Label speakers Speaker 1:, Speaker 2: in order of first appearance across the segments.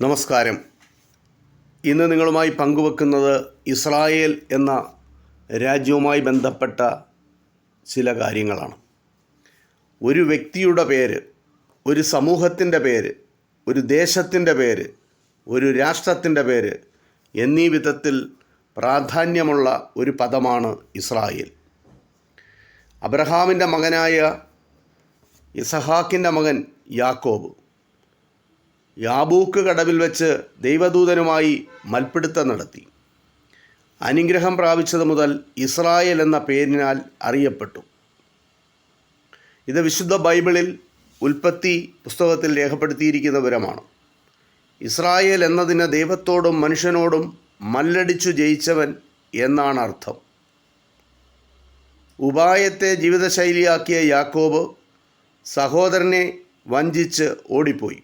Speaker 1: നമസ്കാരം. ഇന്ന് നിങ്ങളുമായി പങ്കുവെക്കുന്നത് ഇസ്രായേൽ എന്ന രാജ്യവുമായി ബന്ധപ്പെട്ട ചില കാര്യങ്ങളാണ്. ഒരു വ്യക്തിയുടെ പേര് ഒരു സമൂഹത്തിന്റെ പേര് ഒരു ദേശത്തിന്റെ പേര് ഒരു രാഷ്ട്രത്തിന്റെ പേര് എന്നീ വിധത്തിൽ പ്രാധാന്യമുള്ള ഒരു പദമാണ് ഇസ്രായേൽ. അബ്രഹാമിന്റെ മകനായ ഇസഹാക്കിന്റെ മകൻ യാക്കോബ്. യാബൂക്ക് കടവിൽ വെച്ച് ദൈവദൂതനുമായി മൽപ്പിടുത്തം നടത്തി. അനുഗ്രഹം പ്രാപിച്ചത് മുതൽ ഇസ്രായേൽ എന്ന പേരിനാൽ അറിയപ്പെട്ടു. ഇത് വിശുദ്ധ ബൈബിളിൽ ഉൽപ്പത്തി പുസ്തകത്തിൽ രേഖപ്പെടുത്തിയിരിക്കുന്ന വിവരമാണ് ഇസ്രായേൽ എന്നതിന് ദൈവത്തോടും മനുഷ്യനോടും മല്ലടിച്ചു ജയിച്ചവൻ എന്നാണ് അർത്ഥം. ഉപായത്തെ ജീവിതശൈലിയാക്കിയ യാക്കോബ് സഹോദരനെ വഞ്ചിച്ച് ഓടിപ്പോയി.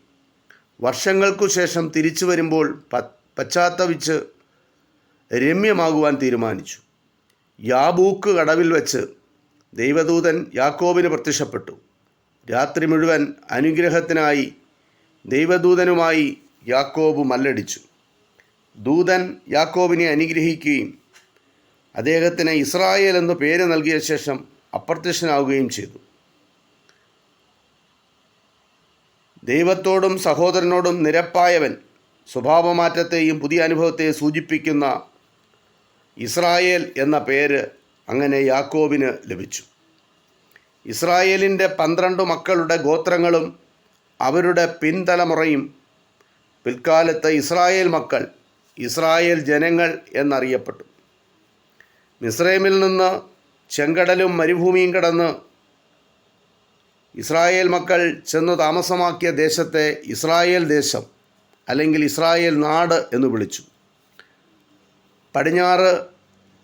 Speaker 1: വർഷങ്ങൾക്കു ശേഷം തിരിച്ചു വരുമ്പോൾ പശ്ചാത്തപിച്ച് രമ്യമാകുവാൻ തീരുമാനിച്ചു. യാബൂക്ക് കടവിൽ വെച്ച് ദൈവദൂതൻ യാക്കോബിന് പ്രത്യക്ഷപ്പെട്ടു. രാത്രി മുഴുവൻ അനുഗ്രഹത്തിനായി ദൈവദൂതനുമായി യാക്കോബ് മല്ലടിച്ചു. ദൂതൻ യാക്കോബിനെ അനുഗ്രഹിക്കുകയും അദ്ദേഹത്തിന് ഇസ്രായേൽ എന്നു പേര് നൽകിയ ശേഷം അപ്രത്യക്ഷനാവുകയും ചെയ്തു. ദൈവത്തോടും സഹോദരനോടും നിരപ്പായവൻ സ്വഭാവമാറ്റത്തെയും പുതിയ അനുഭവത്തെയും സൂചിപ്പിക്കുന്ന ഇസ്രായേൽ എന്ന പേര് അങ്ങനെ യാക്കോബിന് ലഭിച്ചു. ഇസ്രായേലിന്റെ പന്ത്രണ്ട് മക്കളുടെ ഗോത്രങ്ങളും അവരുടെ പിൻതലമുറയും പിൽക്കാലത്ത് ഇസ്രായേൽ മക്കൾ ഇസ്രായേൽ ജനങ്ങൾ എന്നറിയപ്പെട്ടു. മിസ്രൈമിൽ നിന്ന് ചെങ്കടലും മരുഭൂമിയും കടന്ന് ഇസ്രായേൽ മക്കൾ ചെന്ന് താമസമാക്കിയ ദേശത്തെ ഇസ്രായേൽ ദേശം അല്ലെങ്കിൽ ഇസ്രായേൽ നാട് എന്ന് വിളിച്ചു. പടിഞ്ഞാറ്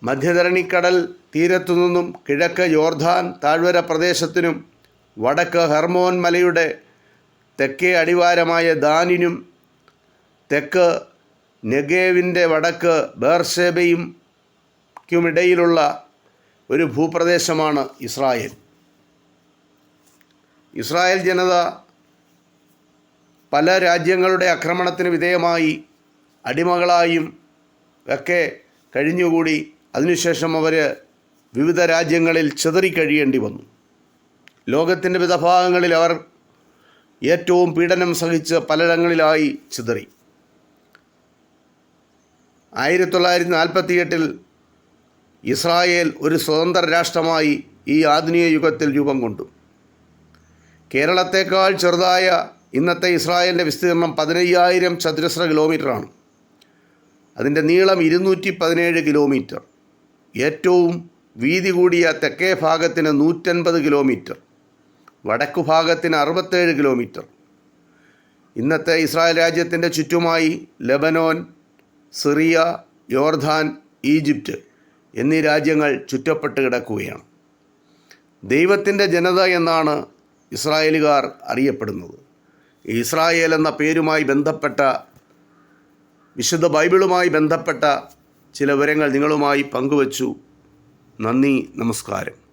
Speaker 1: മധ്യധരണിക്കടൽ തീരത്തു നിന്നും കിഴക്ക് യോർധാൻ താഴ്വര പ്രദേശത്തിനും വടക്ക് ഹെർമോൻ മലയുടെ തെക്കേ അടിവാരമായ ദാനിനും തെക്ക് നെഗേവിന്റെ വടക്ക് ബേർഷേബയും ക്കുമിടയിലുള്ള ഒരു ഭൂപ്രദേശമാണ് ഇസ്രായേൽ. ഇസ്രായേൽ ജനത പല രാജ്യങ്ങളുടെ ആക്രമണത്തിന് വിധേയമായി അടിമകളായും ഒക്കെ കഴിഞ്ഞുകൂടി. അതിനുശേഷം അവർ വിവിധ രാജ്യങ്ങളിൽ ചെതറിക്കഴിയേണ്ടി വന്നു. ലോകത്തിന്റെ വിവിധ ഭാഗങ്ങളിൽ അവർ ഏറ്റവും പീഡനം സഹിച്ച് പലയിടങ്ങളിലായി ചിതറി. ആയിരത്തി തൊള്ളായിരത്തി നാൽപ്പത്തിയെട്ടിൽ ഇസ്രായേൽ ഒരു സ്വതന്ത്ര രാഷ്ട്രമായി ഈ ആധുനിക യുഗത്തിൽ രൂപം കൊണ്ടു. കേരളത്തേക്കാൾ ചെറുതായ ഇന്നത്തെ ഇസ്രായേലിന്റെ വിസ്തീർണം പതിനയ്യായിരം ചതുരശ്ര കിലോമീറ്ററാണ്. അതിന്റെ നീളം ഇരുന്നൂറ്റി പതിനേഴ് കിലോമീറ്റർ. ഏറ്റവും വീതി കൂടിയ തെക്കേ ഭാഗത്തിന് നൂറ്റൻപത് കിലോമീറ്റർ. വടക്കു ഭാഗത്തിന് അറുപത്തേഴ് കിലോമീറ്റർ. ഇന്നത്തെ ഇസ്രായേൽ രാജ്യത്തിന്റെ ചുറ്റുമായി ലെബനോൻ സിറിയ യോർധാൻ ഈജിപ്റ്റ് എന്നീ രാജ്യങ്ങൾ ചുറ്റപ്പെട്ട് കിടക്കുകയാണ്. ദൈവത്തിന്റെ ജനത എന്നാണ് ഇസ്രായേലുകാർ അറിയപ്പെടുന്നത്. ഇസ്രായേൽ എന്ന പേരുമായി ബന്ധപ്പെട്ട വിശുദ്ധ ബൈബിളുമായി ബന്ധപ്പെട്ട ചില വിവരങ്ങൾ നിങ്ങളുമായി പങ്കുവച്ചു. നന്ദി നമസ്കാരം.